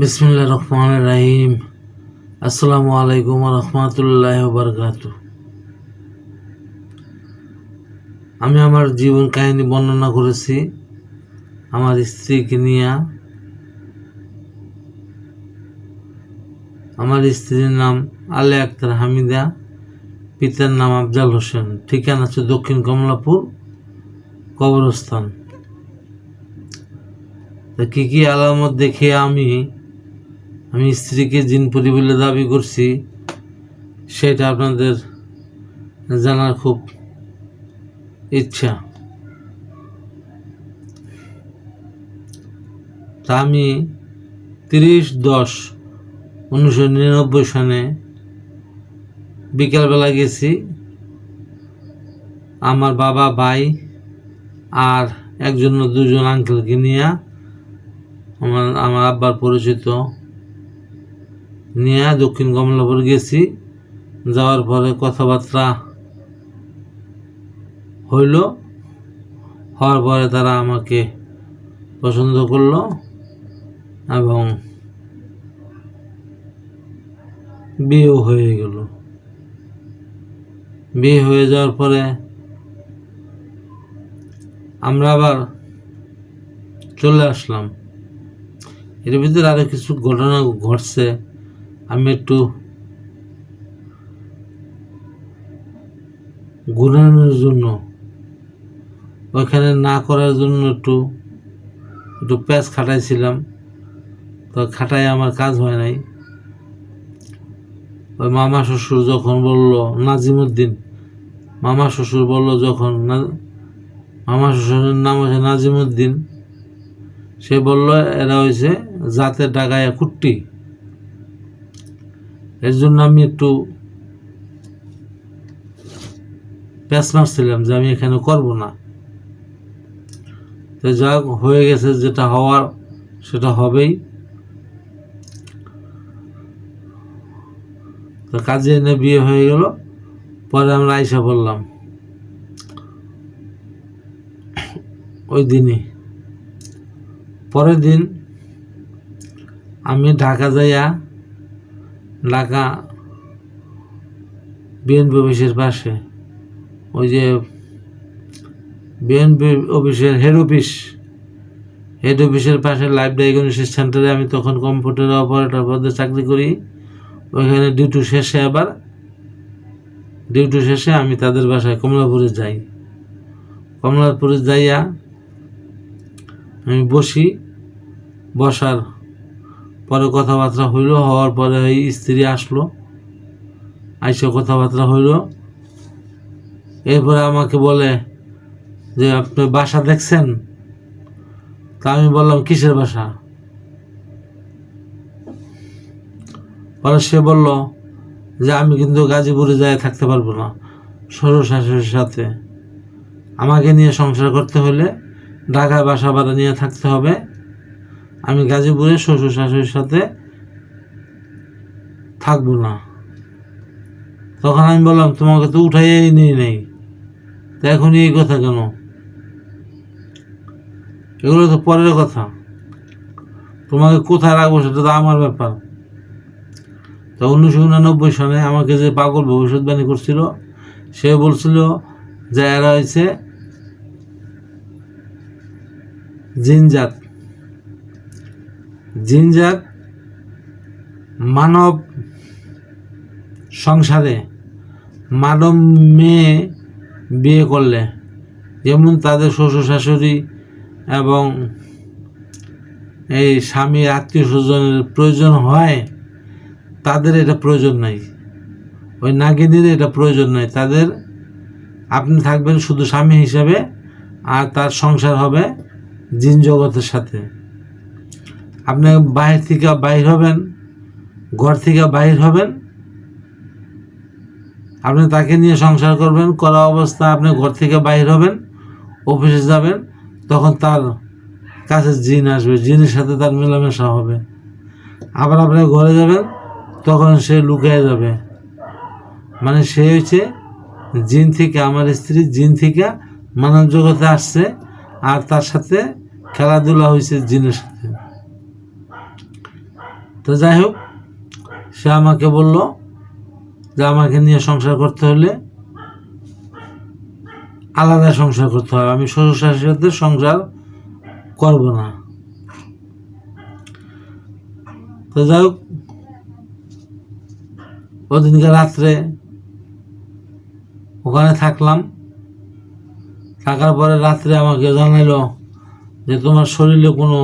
বিসমুল্লাহ রহমান রাহিম। আসসালামু আলাইকুম রহমতুল্লাহ বরকাত আমি আমার জীবন কাহিনী বর্ণনা করেছি আমার স্ত্রীকে নিয়ে। আমার স্ত্রীর নাম আলে আক্তার হামিদা, পিতার নাম আফজাল হোসেন। ঠিকানা আছে দক্ষিণ কমলাপুর কবরস্থান। তা কী কী আলামত দেখে আমি আমি স্ত্রীকে জিনপুরি বলে দাবি করছি, সেটা আপনাদের জানার খুব ইচ্ছা। তা আমি তিরিশ দশ উনিশশো নিরানব্বই সনে বিকালবেলা গেছি। আমার বাবা, ভাই আর একজন দুজন আঙ্কেলকে নিয়ে আমার আমার আব্বার পরিচিত নিয়ে দক্ষিণ কমলাপুর গেছি। যাওয়ার পরে কথাবার্তা হইল। হওয়ার পরে তারা আমাকে পছন্দ করল এবং বিয়েও হয়ে গেল। বিয়ে হয়ে যাওয়ার পরে আমরা আবার চলে আসলাম। এর ভিতরে আরও কিছু ঘটনা ঘটছে। আমি একটু ঘুরানোর জন্য, ওইখানে না করার জন্য একটু একটু প্যাঁচ খাটাইছিলাম। তো খাটাই আমার কাজ হয় নাই। ওই মামা শ্বশুর যখন বলল, নাজিমুদ্দিন, মামা শ্বশুর বলল যখন, না- মামা শ্বশুরের নাম হচ্ছে নাজিমুদ্দিন। সে বলল, এরা হয়েছে জাতের ডাকায়া কুট্টি। এর জন্য আমি একটু প্যাঁচ মারছিলাম যে আমি এখানে করব না। তো যা হয়ে গেছে, যেটা হওয়ার সেটা হবেই। তো কাজে এনে বিয়ে হয়ে গেল, পরে আমরা আইসা বললাম ওই দিনই। পরের দিন আমি ঢাকা যাইয়া ঢাকা বিএনপি অফিসের পাশে। ওই যে বিএনপি অফিসের হেড অফিস হেড অফিসের পাশে লাইফ ডায়াগনোসিস সেন্টারে আমি তখন কম্পিউটার অপারেটর পদে চাকরি করি। ওইখানে ডিউটি শেষে আবার ডিউটি শেষে আমি তাদের বাসায় কমলাপুরে যাই। কমলাপুরে যাইয়া আমি বসি, বসার পরে কথাবার্তা হইল, হওয়ার পরে ওই স্ত্রী আসলো, আইসে কথাবার্তা হইল। এরপরে আমাকে বলে যে, আপনি বাসা দেখছেন? তা আমি বললাম, কিসের বাসা? পরে সে বলল যে, আমি কিন্তু গাজীপুরে যায় থাকতে পারব না শ্বশুর শাশুড়ির সাথে। আমাকে নিয়ে সংসার করতে হলে ঢাকায় বাসা ভাড়া নিয়ে থাকতে হবে আমি গাজীপুরে শ্বশুর শাশুড়ির সাথে থাকব না। তখন আমি বললাম, তোমাকে তো উঠাইয়াই নিয়ে নেই। তা এখন এই কথা কেন? এগুলো তো পরের কথা। তোমাকে কোথায় রাখব সেটা তো আমার ব্যাপার। তো উনিশশো উনানব্বই সনে আমাকে যে পাগল ভবিষ্যৎবাণী করছিল, সে বলছিল যে, এরা হয়েছে জিনজাত। জিনজাত মানব সংসারে মানব মেয়ে বিয়ে করলে, যেমন তাদের শ্বশুর শাশুড়ি এবং এই স্বামীর আত্মীয় স্বজনের প্রয়োজন হয়, তাদের এটা প্রয়োজন নাই। ওই নাগিনীর এটা প্রয়োজন নাই। তাদের আপনি থাকবেন শুধু স্বামী হিসাবে আর তার সংসার হবে জিন জগতের সাথে। আপনি বাহির থেকে বাইর হবেন, ঘর থেকে বাহির হবেন, আপনি তাকে নিয়ে সংসার করবেন, করা অবস্থা আপনি ঘর থেকে বাইর হবেন, অফিসে যাবেন, তখন তার কাছে জিন আসবে, জিনের সাথে তার মেলামেশা হবে। আবার আপনি ঘরে যাবেন, তখন সে লুকিয়ে যাবে। মানে সে হচ্ছে জিন থেকে, আমার স্ত্রী জিন থেকে মানব জগতে আসছে, আর তার সাথে খেলাধুলা হয়েছে জিনের সাথে। তো যাই হোক, সে আমাকে বলল যে আমাকে নিয়ে সংসার করতে হলে আলাদা সংসার করতে হবে। আমি শ্বশুর শাশুড়ির সাথে সংসার করব না। তো যাই হোক, ওদিনকে রাত্রে ওখানে থাকলাম। থাকার পরে রাত্রে আমাকে জানাইলো যে তোমার শরীরে কোনো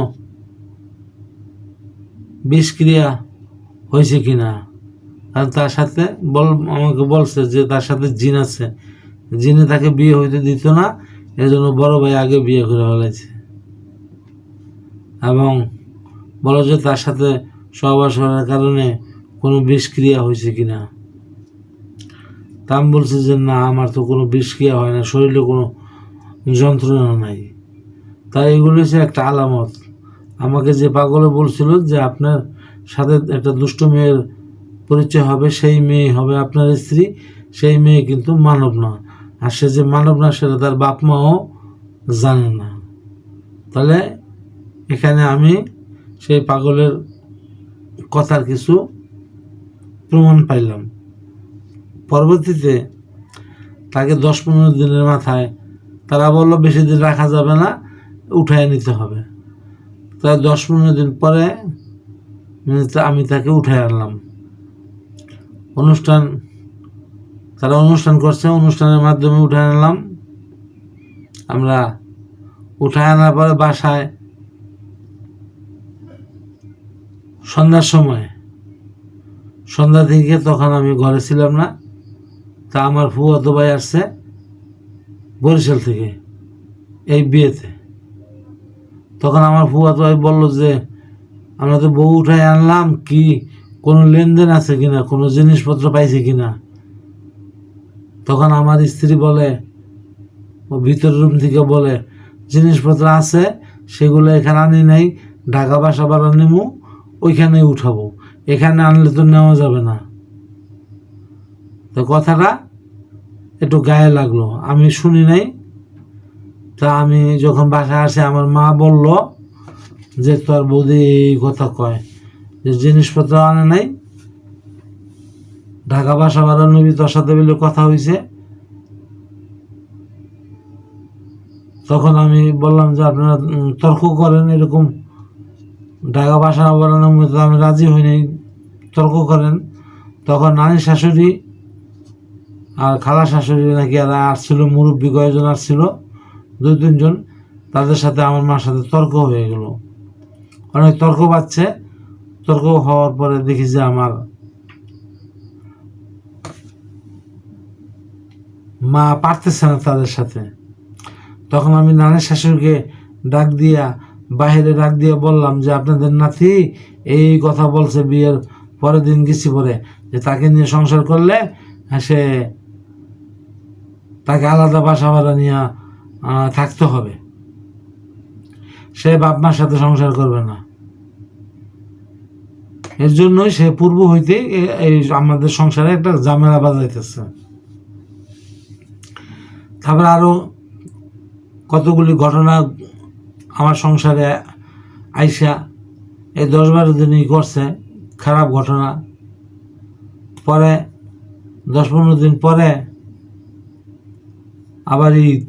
বিষক্রিয়া হয়েছে কি না আর তার সাথে বল, আমাকে বলছে যে তার সাথে জিন আছে। জিনে তাকে বিয়ে হইতে দিত না, এজন্য বড় ভাই আগে বিয়ে করে ফেলেছে এবং বলো যে তার সাথে সহবাস হওয়ার কারণে কোনো বিষক্রিয়া হয়েছে কি না তা আমি বলছি যে না, আমার তো কোনো বিষক্রিয়া হয় না, শরীরে কোনো যন্ত্রণা নাই। তাই এগুলো হচ্ছে একটা আলামত। আমাকে যে পাগলে বলছিল যে আপনার সাথে একটা দুষ্ট মেয়ের পরিচয় হবে, সেই মেয়ে হবে আপনার স্ত্রী, সেই মেয়ে কিন্তু মানব না। আর সে যে মানব না, সেটা তার বাপ মাও জানে না। তাহলে এখানে আমি সেই পাগলের কথার কিছু প্রমাণ পাইলাম। পরবর্তীতে তাকে দশ পনেরো দিনের মাথায় তারা বলল বেশি দিন রাখা যাবে না, উঠায় নিতে হবে। তাই দশ পনেরো দিন পরে আমি তাকে উঠায় আনলাম। অনুষ্ঠান তারা অনুষ্ঠান করছে, অনুষ্ঠানের মাধ্যমে উঠে আনলাম। আমরা উঠায় আনার পরে বাসায় সন্ধ্যার সময় সন্ধ্যা থেকে তখন আমি ঘরে ছিলাম না। তা আমার ফুয়াতো ভাই আসছে বরিশাল থেকে, এই বিয়েতে। তখন আমার ফুয়াতো ভাই বলল যে, আমরা তো বউ উঠায় আনলাম, কি? কোনো লেনদেন আছে কিনা? কোনো জিনিসপত্র পাইছে কিনা? তখন আমার স্ত্রী বলে, ও ভিতর রুম থেকে বলে, জিনিসপত্র আছে, সেগুলো এখানে আনি নাই, ঢাকা বাসা বাড়া নেমু ওইখানেই উঠাবো। এখানে আনলে তো নেওয়া যাবে না। তো কথাটা একটু গায়ে লাগল। আমি শুনি নাই তা আমি যখন বাসায় আসে, আমার মা বলল যে তোর বৌদি কথা কয় যে জিনিসপত্র আনে নাই, ঢাকা বাসা ভাড়া নবী তোর সাথে বলে কথা হয়েছে তখন আমি বললাম যে আপনারা তর্ক করেন এরকম। ঢাকা বাসা বাড়ানোর মতো আমি রাজি হইনি তর্ক করেন। তখন নানি শাশুড়ি আর খালা শাশুড়ি নাকি আর আসছিল, মুরব্বী কয়েকজন আসছিল। দুই তিনজন তাদের সাথে আমার মার সাথে তর্ক হয়ে গেল। অনেক তর্ক পাচ্ছে তর্ক হওয়ার পরে দেখি যে আমার মা পারতেছে না তাদের সাথে। তখন আমি নানের শাশুড়িকে ডাক দিয়া বাইরে ডাক দিয়ে বললাম যে, আপনাদের নাতি এই কথা বলছে বিয়ের পরের দিন গেছি পরে যে তাকে নিয়ে সংসার করলে সে তাকে আলাদা বাসা ভাড়া নিয়ে থাকতে হবে। সে বাপ মার সাথে সংসার করবে না। এর জন্যই সে পূর্ব হইতে এই আমাদের সংসারে একটা জামেলা বাজাইতেছে। তারপরে আরও কতগুলি ঘটনা আমার সংসারে আইসা এই দশ বারো দিনই করছে, খারাপ ঘটনা। পরে, দশ পনেরো দিন পরে আবার ঈদ।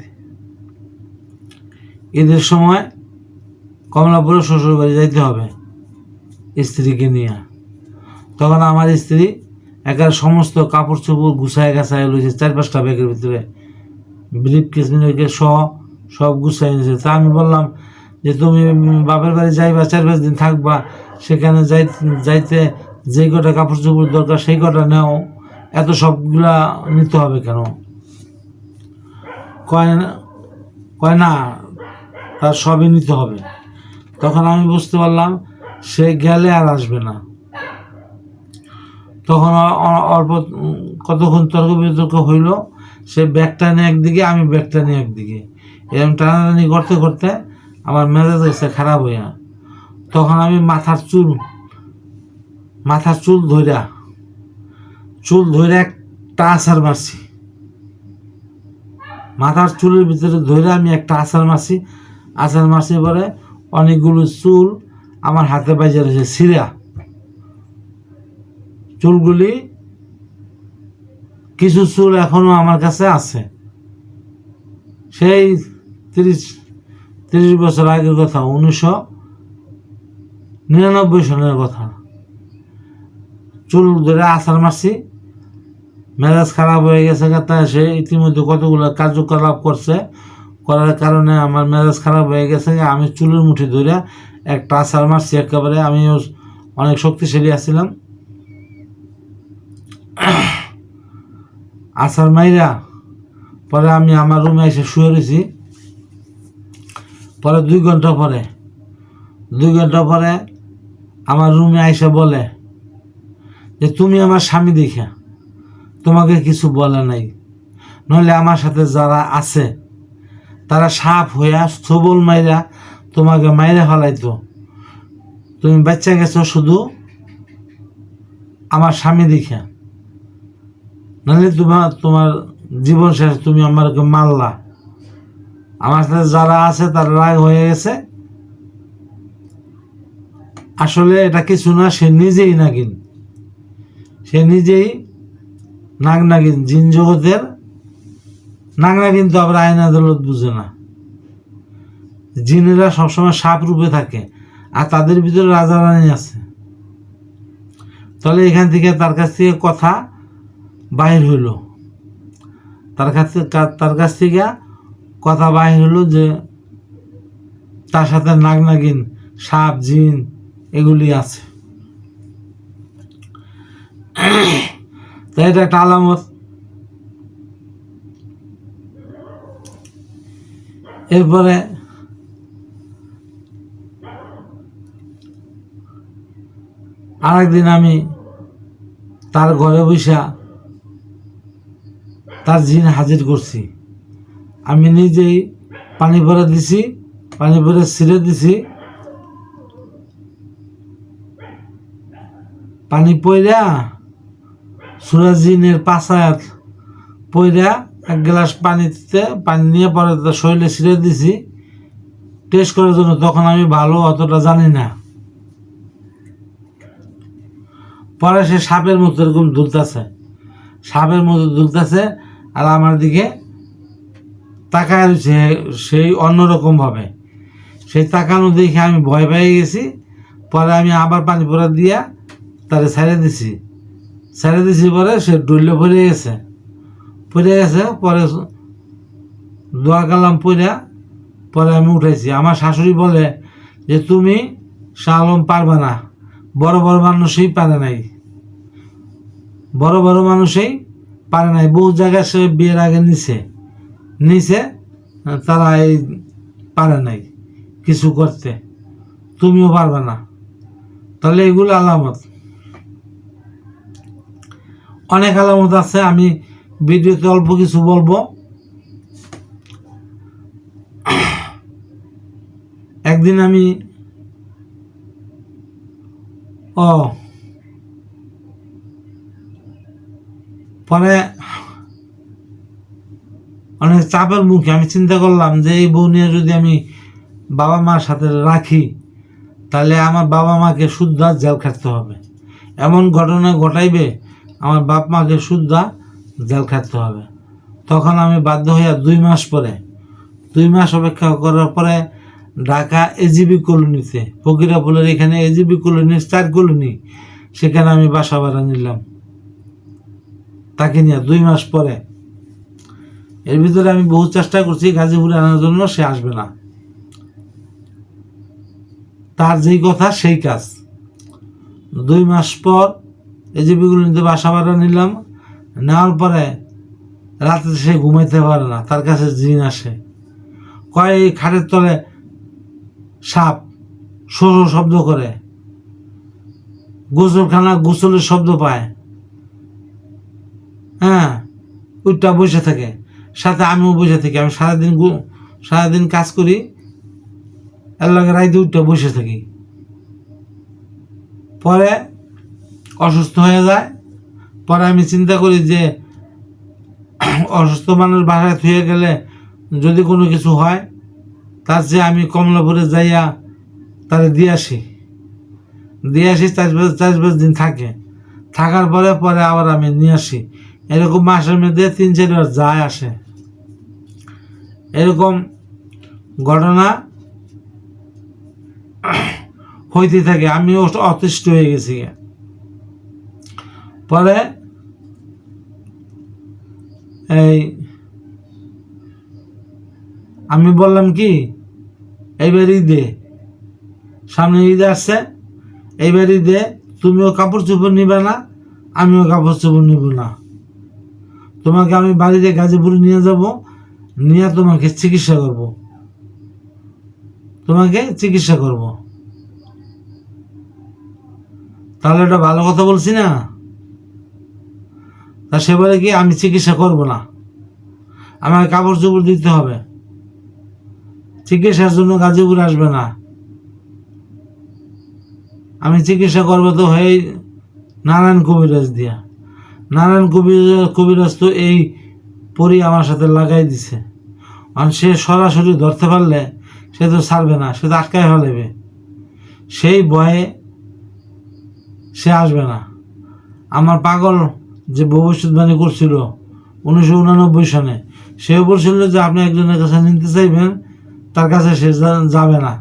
ঈদের সময় কমলাপুরে শ্বশুরবাড়ি যাইতে হবে স্ত্রীকে নিয়ে। তখন আমার স্ত্রী একার সমস্ত কাপড় চোপড় গুছায় গাছায় লইছে, চার পাঁচটা ব্যাগের ভিতরে। ব্রিফ কেস মিনিকে সহ সব গুছাই নিয়েছে তা আমি বললাম যে, তুমি বাপের বাড়ি যাইবা, চার পাঁচ দিন থাকবা, সেখানে যাই, যাইতে যেই কটা কাপড় চোপড় দরকার সেই কটা নেও। এত সবগুলা নিতে হবে কেন? কয় কয় না তার সবই নিতে হবে। তখন আমি বুঝতে পারলাম, সে গেলে আর আসবে না। তখন অল্প কতক্ষণ তর্ক বিতর্ক হইল, সে ব্যাগটা নিয়ে একদিকে, আমি ব্যাগটা নিয়ে একদিকে। এরকম টানাটানি করতে করতে আমার মেজাজ গেছে খারাপ হইয়া তখন আমি মাথার চুল মাথার চুল ধইরা চুল ধইরা একটা আছার মারছি। মাথার চুলের ভিতরে ধরে আমি একটা আছার মারছি। আছার মারছি পরে অনেকগুলো চুল আমার হাতে বাজে রয়েছে, সিরা। চুলগুলি কিছু চুল এখনও আমার কাছে আছে। সেই তিরিশ তিরিশ বছর আগের কথা, উনিশশো নিরানব্বই সনের কথা। চুল ধরে আসার মারছি মেজাজ খারাপ হয়ে গেছে তা সে ইতিমধ্যে কতগুলো কার্যকলাপ করছে করার কারণে আমার মেজাজ খারাপ হয়ে গেছে। আমি চুলের মুঠি ধরে একটা আসার মারছি, একেবারে আমি অনেক শক্তিশালী আছিলাম। আসার মাইরা পরে আমি আমার রুমে এসে শুয়ে রয়েছি পরে দুই ঘণ্টা পরে, দুই ঘণ্টা পরে আমার রুমে আইসে বলে যে, তুমি আমার স্বামী দেখা তোমাকে কিছু বলে নাই। নইলে আমার সাথে যারা আছে তারা সাপ হইয়া সবল মাইরা তোমাকে মাইরা ফেলাইতো। তুমি বাচ্চা গেছো শুধু আমার স্বামী দেখা। নাহলে তোমার তোমার জীবন শেষ তুমি আমাকে মারলা। আমার সাথে যারা আছে তারা রাগ হয়ে গেছে। আসলে এটা কিছু না, সে নিজেই নাগিন। সে নিজেই নাগ নাগিন। জিন জগতের নাগ কিন্তু আবার আইন আদালত বুঝে না। জিনেরা সবসময় সাপ রূপে থাকে, আর তাদের ভিতরে রাজা রানী আছে। তাহলে এখান থেকে তার কাছ থেকে কথা বাহির হইল। তার কাছে তার কাছ থেকে কথা বাহির হলো যে তার সাথে নাগ নাগিন সাপ, জিন এগুলি আছে। তাই এটা একটা আলামত। এরপরে আরেকদিন আমি তার ঘরে বসা তার জিন হাজির করছি। আমি নিজেই পানি ভরে দিছি, পানি ভরে ছিঁড়ে দিছি। পানি পইরা সুরাজিনের পাশায়াত পইরা এক গ্লাস পানিতে পানি নিয়ে পরে শরীরে ছিঁড়ে দিছি। টেস্ট করার জন্য তখন আমি ভালো অতটা জানি না। পরে সে সাপের মতো এরকম দুলতেছে। সাপের মতো দুলতেছে আর আমার দিকে তাকায় রয়েছে সেই অন্যরকম ভাবে। সেই তাকানো দেখে আমি ভয় পেয়ে গেছি। পরে আমি আবার পানি পরা দিয়া তারে ছেড়ে দিছি। ছেড়ে দিছি পরে সে ডুললে ভরে গেছে। পড়ে গেছে, পরে দোয়া কালাম পড়া, পরে আমি উঠেছি আমার শাশুড়ি বলে যে, তুমি শাহ আলম পারবে না। বড় বড় মানুষই পারে নাই। বড় বড় মানুষই পারে নাই। বহু জায়গায় সে বিয়ের আগে নিছে। নিছে, তারা এই পারে নাই কিছু করতে। তুমিও পারবে না। তাহলে এগুলো আলামত। অনেক আলামত আছে। আমি ভিডিওতে অল্প কিছু বলব। একদিন আমি, ও, পরে অনেক চাপের মুখে আমি চিন্তা করলাম যে এই বউ নিয়ে যদি আমি বাবা মার সাথে রাখি, তাহলে আমার বাবা মাকে শুদ্ধা জেল খাটতে হবে। এমন ঘটনা ঘটাইবে, আমার বাপ মাকে শুদ্ধা জেল খাটতে হবে। তখন আমি বাধ্য হইয়া দুই মাস পরে, দুই মাস অপেক্ষা করার পরে ঢাকা এজিবি কলোনিতে ফকিরাপুলের এখানে এজিবি কলোনির চার কলোনি, সেখানে আমি বাসা ভাড়া নিলাম। তাকে নিয়ে দুই মাস পরে, এর ভিতরে আমি বহু চেষ্টা করছি গাজীপুরে আনার জন্য, সে আসবে না। তার যেই কথা, সেই কাজ। দুই মাস পর এজিবিগুলো নিতে বাসা ভাড়া নিলাম নেওয়ার পরে রাতে সে ঘুমাইতে পারে না, তার কাছে জিন আসে। কয় এই খাটের তলে সাপ সরু শব্দ করে। গোসলখানা গোসলের শব্দ পায়। হ্যাঁ ওইটা বসে থাকে, সাথে আমিও বসে থাকি। আমি সারাদিন সারাদিন কাজ করি লগে রাইতে উঠটা বসে থাকি। পরে অসুস্থ হয়ে যায় পরে আমি চিন্তা করি যে, অসুস্থ মানুষ বাসায় থুয়ে গেলে যদি কোনো কিছু হয়, তার চেয়ে আমি কমলাপুরে যাইয়া তারে দিয়ে আসি। দিয়ে আসি, চার পাঁচ দিন থাকে। থাকার পরে পরে আবার আমি নিয়ে আসি। এরকম মাসের মধ্যে তিন চারবার যায় আসে। এরকম ঘটনা হইতে থাকে। আমি অতিষ্ঠ হয়ে গেছি। পরে এই, আমি বললাম কি, এইবার ঈদে, সামনে ঈদ আসছে, এইবার ঈদে তুমিও কাপড় চোপড় নিবে না, আমিও কাপড় চোপড় নিব না। তোমাকে আমি বাড়িতে গাজীপুরে নিয়ে যাব, নিয়ে তোমাকে চিকিৎসা করব। তোমাকে চিকিৎসা করব। তাহলে এটা ভালো কথা বলছি না? তা সে বলে কি, আমি চিকিৎসা করব না। আমাকে কাপড় চোপড় দিতে হবে। চিকিৎসার জন্য গাজীপুর আসবে না। আমি চিকিৎসা করব তো হয়ে নারায়ণ কবিরাজ দিয়া। নারায়ণ কবিরাজ কবিরাজ তো এই পরি আমার সাথে লাগাই দিছে। আর সে সরাসরি ধরতে পারলে সে তো ছাড়বে না, সে তো আটকায় ফেলেবে। সেই ভয়ে সে আসবে না। আমার পাগল যে ভবিষ্যৎবাণী করছিল উনিশশো উনানব্বই সনে সেও বলছিল যে আপনি একজনের কাছে নিতে চাইবেন, তার কাছে সে যাবে না।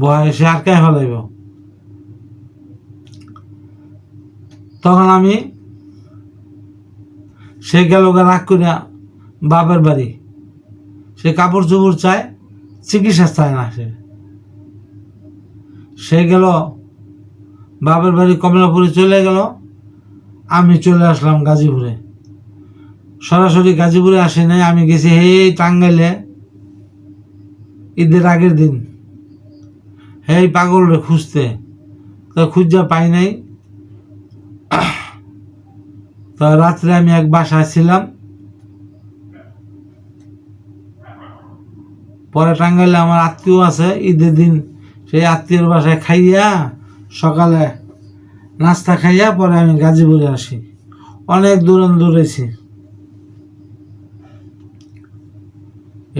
ভয়ে সে আটকায় ফেলাইব। তখন আমি সে গেল রাগ করিয়া বাপের বাড়ি। সে কাপড় চোপড় চায়, চিকিৎসা চায় না সে। সে গেল, বাপের বাড়ি কমলাপুরে চলে গেল। আমি চলে আসলাম গাজীপুরে। সরাসরি গাজীপুরে আসি নাই, আমি গেছি হে টাঙ্গাইলে, ঈদের আগের দিন। হে পাগল রে খুঁজতে, তো খুঁজা পাই নাই। তো রাত্রে আমি এক বাসায় ছিলাম। পরে টাঙ্গাইলে আমার আত্মীয় আছে, ঈদের দিন সেই আত্মীয়র বাসায় খাইয়া সকালে নাস্তা খাইয়া পরে আমি গাজীপুরে আসি। অনেক দূর দূরেছি।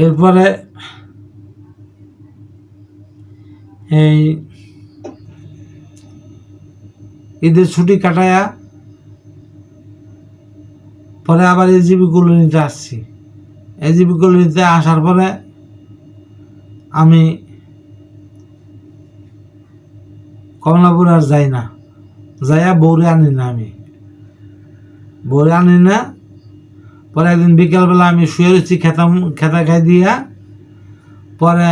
এরপরে এই ঈদের ছুটি কাটায়া পরে আবার এজিবি কলোনিতে আসছি। এজিবি কলোনিতে আসার পরে আমি কমলাপুর আর যাই না। যাইয়া বৌরে আনি না আমি। বৌরে আনি না, পরে একদিন বিকালবেলা আমি শুয়ে রয়েছি খেতা খেতা খাই দিয়া, পরে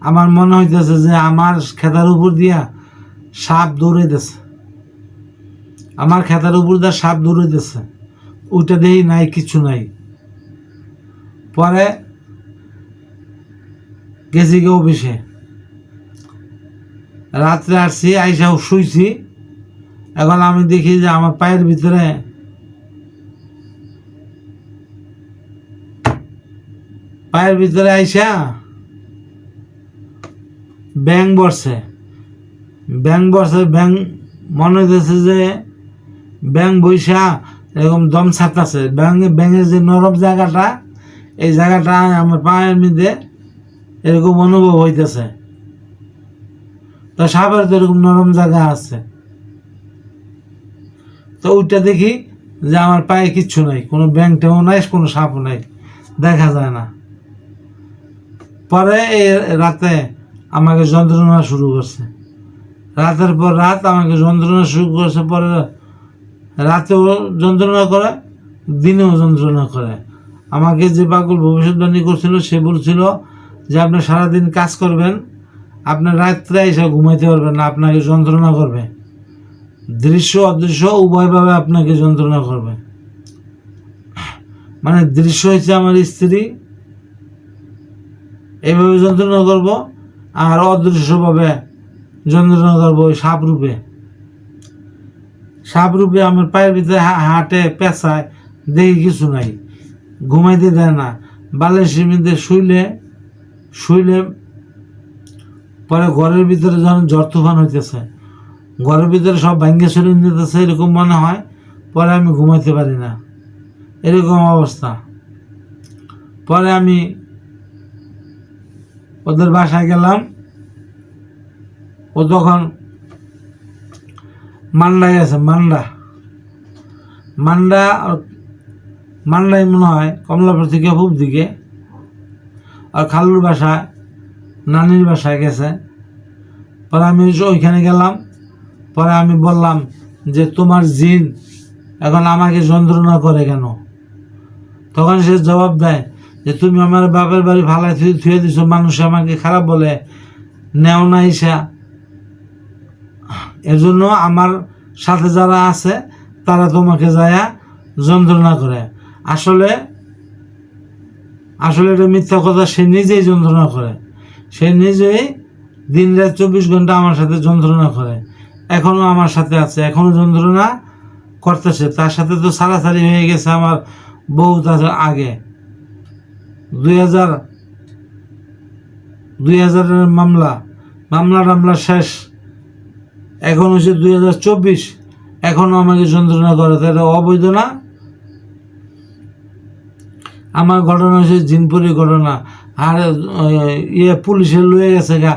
আমার মনে হইতেছে যে আমার খেতার উপর দিয়া সাপ দৌড়াইতেছে। আমার খেতার উপর দিয়ে সাপ দৌড়াইতেছে। ওইটা দেখি নাই, কিছু নাই। পরে গেছি গে অফিসে। রাত্রে আসছি, আইসা শুইছি। এখন আমি দেখি যে আমার পায়ের ভিতরে পায়ের ভিতরে আইসা ব্যাং বসছে ব্যাং বসে ব্যাং মনে হইতেছে যে ব্যাং বৈশা এরকম দম ছাড়তেছে। ব্যাং ব্যাঙের যে নরম জায়গাটা, এই জায়গাটা আমার পায়ের মধ্যে এরকম অনুভব হইতেছে। তো সাপের তো এরকম নরম জায়গা আছে। তো ওইটা দেখি যে আমার পায়ে কিচ্ছু নাই, কোনো ব্যাং টেও নাই, কোনো সাপও নাই, দেখা যায় না। পরে এই রাতে আমাকে যন্ত্রণা শুরু করছে। রাতের পর রাত আমাকে যন্ত্রণা শুরু করছে, পরে রাতেও যন্ত্রণা করে, দিনেও যন্ত্রণা করে। আমাকে যে পাগল ভবিষ্যৎবাণী করছিল, সে বলছিল যে, আপনি সারাদিন কাজ করবেন আপনার রাত্রে এসে ঘুমাইতে পারবেন না, আপনাকে যন্ত্রণা করবে। দৃশ্য অদৃশ্য উভয়ভাবে আপনাকে যন্ত্রণা করবে। মানে দৃশ্য হচ্ছে আমার স্ত্রী এইভাবে যন্ত্রণা করব, আর অদৃশ্যভাবে যন্ত্রণা করব ওই সাপরূপে। সাপরূপে আমার পায়ের ভিতরে হাটে, পেঁচায়, দেখি কিছু নাই, ঘুমাইতে দেয় না। বালিশের মধ্যে শুইলে শুইলে পরে ঘরের ভিতরে যখন ঝড় তুফান হইতেছে। ঘরের ভিতরে সব ভাঙ্গে চলে নিতেছে এরকম মনে হয়। পরে আমি ঘুমাইতে পারি না। এরকম অবস্থা। পরে আমি ওদের বাসায় গেলাম। ও তখন মান্ডায় আছে, মান্ডা। মান্ডা আর মান্ডাই মনে হয় কমলাপুর থেকে পূব দিকে। আর খালুর বাসায় নানির বাসায় গেছে। পরে আমি ওইখানে গেলাম। পরে আমি বললাম যে, তোমার জিন এখন আমাকে যন্ত্রণা করে কেন? তখন সে জবাব দেয় যে, তুমি আমার বাপের বাড়ি ভালাই থুয়ে থুয়ে দিছো, মানুষ আমাকে খারাপ বলে। নেও না ইসা এর জন্য আমার সাথে যারা আছে, তারা তোমাকে যায়া যন্ত্রণা করে। আসলে আসলে এটা মিথ্যা কথা, সে নিজেই যন্ত্রণা করে। সে নিজেই দিন রাত চব্বিশ ঘণ্টা আমার সাথে যন্ত্রণা করে। এখনও আমার সাথে আছে, এখনও যন্ত্রণা করতেছে। তার সাথে তো সারাসারি হয়ে গেছে আমার বহু তার আগে। দুই হাজার, দুই হাজারের মামলা মামলা টামলা শেষ। এখন হচ্ছে দুই হাজার চব্বিশ। এখনও আমাকে যন্ত্রণা করে, তাহলে অবৈধ না? আমার ঘটনা হচ্ছে জিনপুরি ঘটনা। আর ইয়ে পুলিশে লয়ে গেছে গা,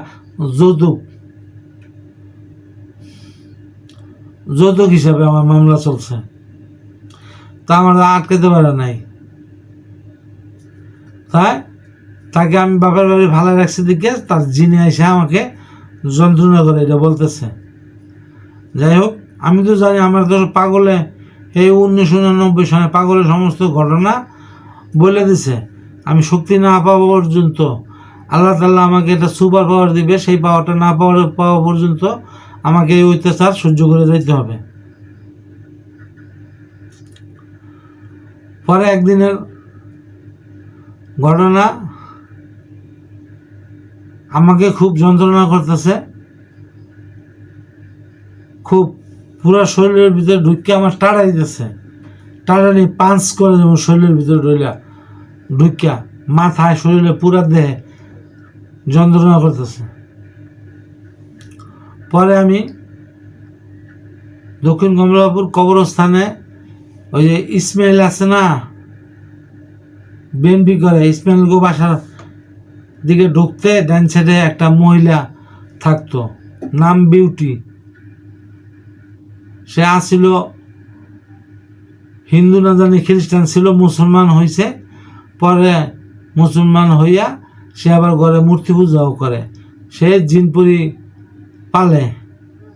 যৌতুক। যৌতুক হিসাবে আমার মামলা চলছে। তা আমার আটকাতে পারে নাই। তাই তাকে আমি বাপের বাড়ি ভালো রাখছি দিকে তার জিনে এসে আমাকে যন্ত্রণা করে এটা বলতেছে। যাই হোক, আমি তো জানি আমার তো পাগলে এই উনিশশো উননব্বই সনে পাগলের সমস্ত ঘটনা বলে দিছে। আমি শক্তি না পাওয়া পর্যন্ত, আল্লাহ তাল্লাহ আমাকে একটা সুপার পাওয়ার দিবে, সেই পাওয়ারটা না পাওয়ার পাওয়া পর্যন্ত আমাকে এই অত্যাচার সহ্য করে যেতে হবে। পরে একদিনের ঘটনা আমাকে খুব যন্ত্রণা করতেছে। খুব পুরো শরীরের ভিতরে ঢুকে আমার টাড়া দিতেছে। টাড়ানি পাঞ্চ করে যেমন শরীরের ভিতরে ঢুইলা ঢুকিয়া মাথায় শরীরে পুরা দেহে যন্ত্রণা করতেছে। পরে আমি দক্ষিণ কমলাপুর কবরস্থানে ওই যে ইসমাইল আছে না, বিএনপি করে, ইসমাইল গো বাসার দিকে ঢুকতে ডান সাইডে একটা মহিলা থাকতো, নাম বিউটি। সে আসছিল হিন্দু না জানি খ্রিস্টান ছিল, মুসলমান হয়েছে পরে মুসলমান হইয়া সে আবার ঘরে মূর্তি পূজাও করে। সে জিনপুরি পালে,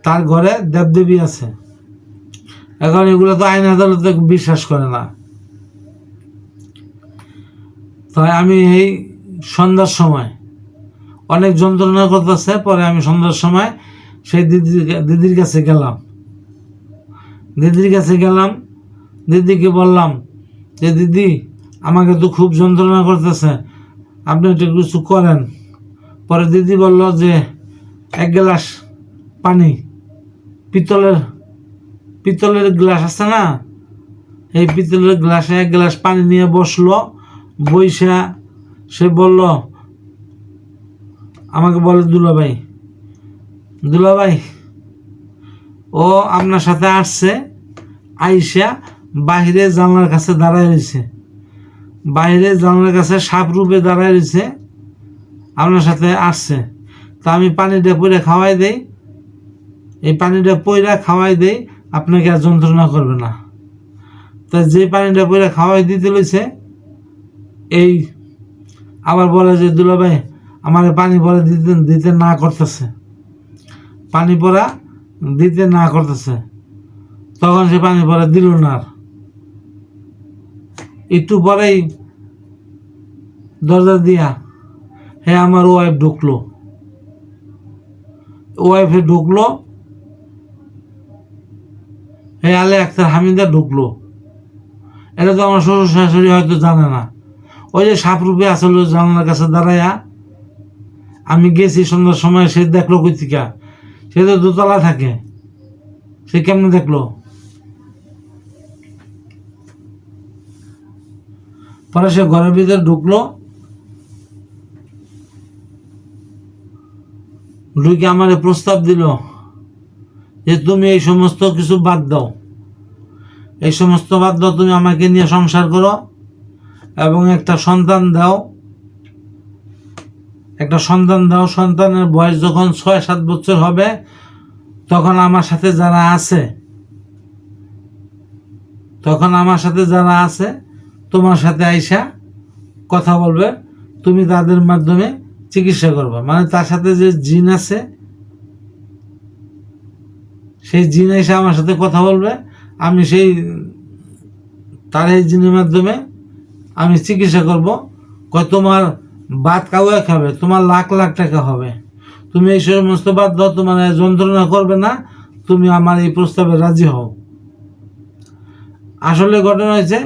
তার ঘরে দেবদেবী আছে। এখন এগুলো তো আইন আদালতে বিশ্বাস করে না। তাই আমি এই সন্ধ্যার সময়, অনেক যন্ত্রণা করতেছে, পরে আমি সন্ধ্যার সময় সেই দিদির দিদির কাছে গেলাম। দিদির কাছে গেলাম, দিদিকে বললাম যে, দিদি, আমাকে তো খুব যন্ত্রণা করতেছে, আপনি একটু কিছু করেন। পরে দিদি বলল যে, এক গ্লাস পানি। পিতলের পিতলের গ্লাস আছে না? এই পিতলের গ্লাসে এক গ্লাস পানি নিয়ে বসল, বইসা সে বলল, আমাকে বলে দুলাভাই দুলাভাই, ও আপনার সাথে আসছে, আইসা বাহিরে জানলার কাছে দাঁড়ায় রয়েছে। বাইরে জানলার কাছে সাপ রূপে দাঁড়ায় রয়েছে, আপনার সাথে আসছে। তা আমি পানিটা পরে খাওয়াই দেই এই পানিটা পয়রা খাওয়াই দেই, আপনাকে আর যন্ত্রণা করবে না। তা যে পানিটা পয়রা খাওয়াই দিতে লইছে, এই আবার বলে যে দুলাভাই আমার পানি পরে দিতে দিতে না করতেছে। পানি পরা দিতে না করতেছে। তখন সে পানি পরা দিল না একটু পরেই দরজা দিয়া হ্যাঁ আমার ওয়াইফ ঢুকলো। ওয়াইফে ঢুকলো হ্যাঁ আলে আক্তার হামিদা ঢুকলো। এটা তো আমার শ্বশুর শাশুড়ি হয়তো জানে না। ওই যে সাপরূপে আসলে জানলার কাছে দাঁড়াইয়া আমি গেছি সন্ধ্যার সময়, সে দেখল কইতিকা। সে তো দোতলা থাকে। সে কেমনে দেখল? পরে সে ঘরের ভিতরে ঢুকলো। ঢুকে আমার প্রস্তাব দিল যে তুমি এই সমস্ত কিছু বাদ দাও। এই সমস্ত বাদ দাও, তুমি আমাকে নিয়ে সংসার করো এবং একটা সন্তান দাও। একটা সন্তান দাও, সন্তানের বয়স যখন ছয় সাত বছর হবে, তখন আমার সাথে যারা আছে, তখন আমার সাথে যারা আছে, তোমার সাথে আইসা কথা বলবে, তুমি তাদের মাধ্যমে চিকিৎসা করবে। মানে তার সাথে যে জিন আছে সেই জিন এসে আমার সাথে কথা বলবে, আমি সেই, তার এই জিনের মাধ্যমে আমি চিকিৎসা করব। কয়, তোমার বাদ কাউয়া খাবে তোমার লাখ লাখ টাকা হবে। তুমি এই সমস্ত বাদ দাও, তোমার যন্ত্রণা করবে না, তুমি আমার এই প্রস্তাবে রাজি হও। আসলে ঘটনা হয়েছে,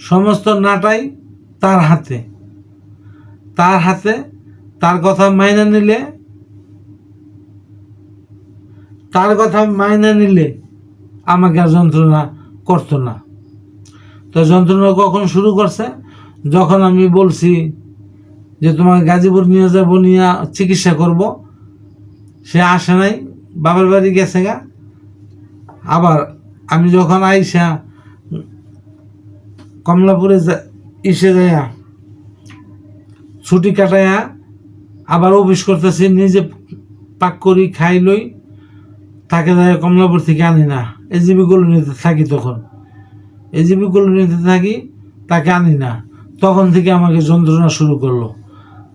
সমস্ত নাটাই তার হাতে। তার হাতে তার কথা মাইনে নিলে তার কথা মাইনে নিলে আমাকে আর যন্ত্রণা করতো না। তো যন্ত্রণা কখন শুরু করছে? যখন আমি বলছি যে তোমাকে গাজীপুর নিয়ে যাব, নিয়ে চিকিৎসা করব। সে আসে নাই, বাবার বাড়ি গেছে গা। আবার আমি যখন আইসা কমলাপুরে ইসে যাইয়া ছুটি কাটাইয়া আবার অফিস করতেছি, নিজে পাক করি, খাই লই। তাকে যায় কমলাপুর থেকে আনি না। এজিবি কলোনিতে থাকি তখন। এজিবি কলোনিতে থাকি, তাকে আনি না। তখন থেকে আমাকে যন্ত্রণা শুরু করল।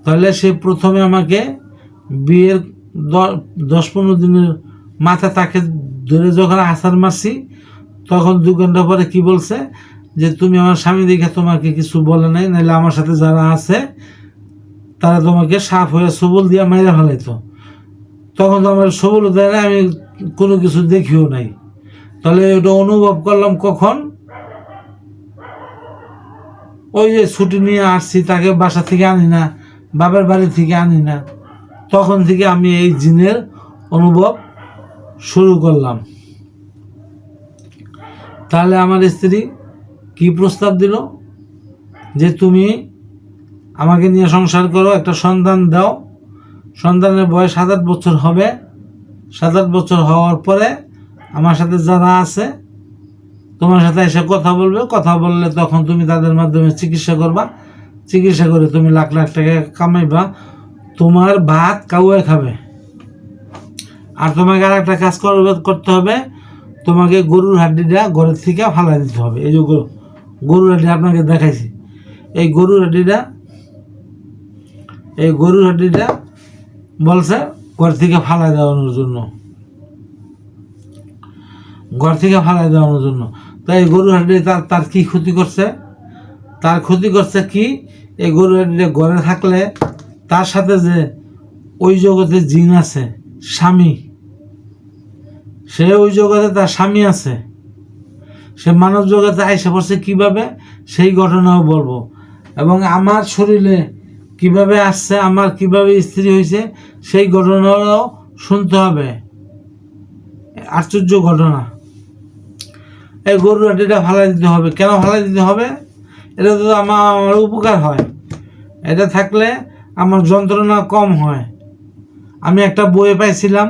তাহলে সে প্রথমে আমাকে বিয়ের দশ পনেরো দিনের মাথা তাকে ধরে যখন আসার মারছি, তখন দু ঘণ্টা পরে কি বলছে? যে তুমি আমার স্বামী দেখে তোমাকে কিছু বলে নাই, নাহলে আমার সাথে যারা আছে, তারা তোমাকে সাপ হয়ে সবল দিয়ে মাইরা ফেলাইতো। তখন তো আমার সবল দেয় আমি কোনো কিছু দেখিও নাই। তাহলে ওটা অনুভব করলাম কখন? ওই যে ছুটি নিয়ে আসছি, তাকে বাসা থেকে আনি না বাবার বাড়ি থেকে আনি না। তখন থেকে আমি এই জিনের অনুভব শুরু করলাম। তাহলে আমার স্ত্রী কি প্রস্তাব দিল? যে তুমি আমাকে নিয়ে সংসার করো, একটা সন্তান দাও। সন্তানের বয়স সাত আট বছর হবে। সাত আট বছর হওয়ার পরে আমার সাথে যারা আছে, তোমার সাথে এসে কথা বলবে। কথা বললে তখন তুমি তাদের মাধ্যমে চিকিৎসা করবা। চিকিৎসা করে তুমি লাখ লাখ টাকা কামাইবা। তোমার ভাত কাউয়ে খাবে। আর তোমাকে আর একটা কাজ করতে হবে। তোমাকে গরুর হাড্ডিটা ঘরের থেকে ফালাই দিতে হবে। এই যে গরু- গরুর হাড্ডি আপনাকে দেখাইছি। এই গরুর হাড্ডিটা, এই গরুর হাড্ডিটা বলছে ঘর থেকে ফালাই দেওয়ানোর জন্য। ঘর থেকে ফালাই দেওয়ানোর জন্য। তাই গরু হাড্ডি তার তার কি ক্ষতি করছে? তার ক্ষতি করছে কি? এই গরু হাড্ডিটা ঘরে থাকলে তার সাথে যে ওই জগতে জিন আছে, স্বামী, সে ওই জগতে তার স্বামী আছে। সে মানব জগতে আইসে পড়ছে কীভাবে? সেই ঘটনাও বলব। এবং আমার শরীরে কীভাবে আসছে, আমার কীভাবে স্ত্রী হয়েছে, সেই ঘটনাও শুনতে হবে। আশ্চর্য ঘটনা। এই গরুর হাটিটা ফালাই দিতে হবে। কেন ফালাই দিতে হবে? এটা তো আমার আমার উপকার হয়। এটা থাকলে আমার যন্ত্রণা কম হয়। আমি একটা বইয়ে পাইছিলাম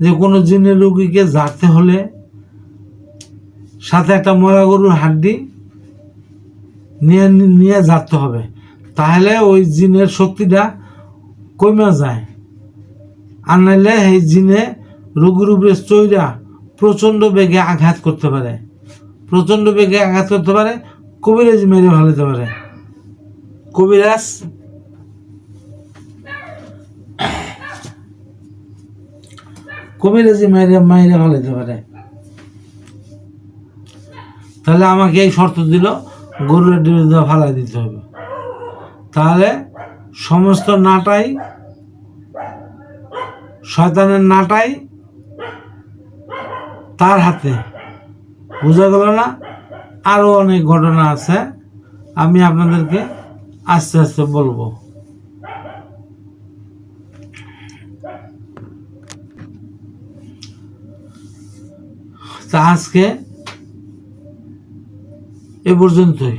যে কোনো জিনের রুগীকে জারতে হলে সাথে একটা মরা গরুর হাড্ডি নিয়ে নিয়ে জারতে হবে। তাহলে ওই জিনের শক্তিটা কমে যায়? আর নাইলে সেই জিনে রোগীর উপরে চৈরা প্রচণ্ড বেগে আঘাত করতে পারে। প্রচণ্ড বেগে আঘাত করতে পারে, কবিরাজ মেরে ফেলাতে পারে। কবিরাজ কবিরাজি মাইরে মাইরে ফেলাতে পারে। তাহলে আমাকে এই শর্ত দিল, গরুর বিরুদ্ধে ফালাই দিতে হবে। তাহলে সমস্ত নাটাই, শয়তানের নাটাই তার হাতে। বোঝা গেল না? আরও অনেক ঘটনা আছে, আমি আপনাদেরকে আস্তে আস্তে বলব। তা আজকে এ পর্যন্তই।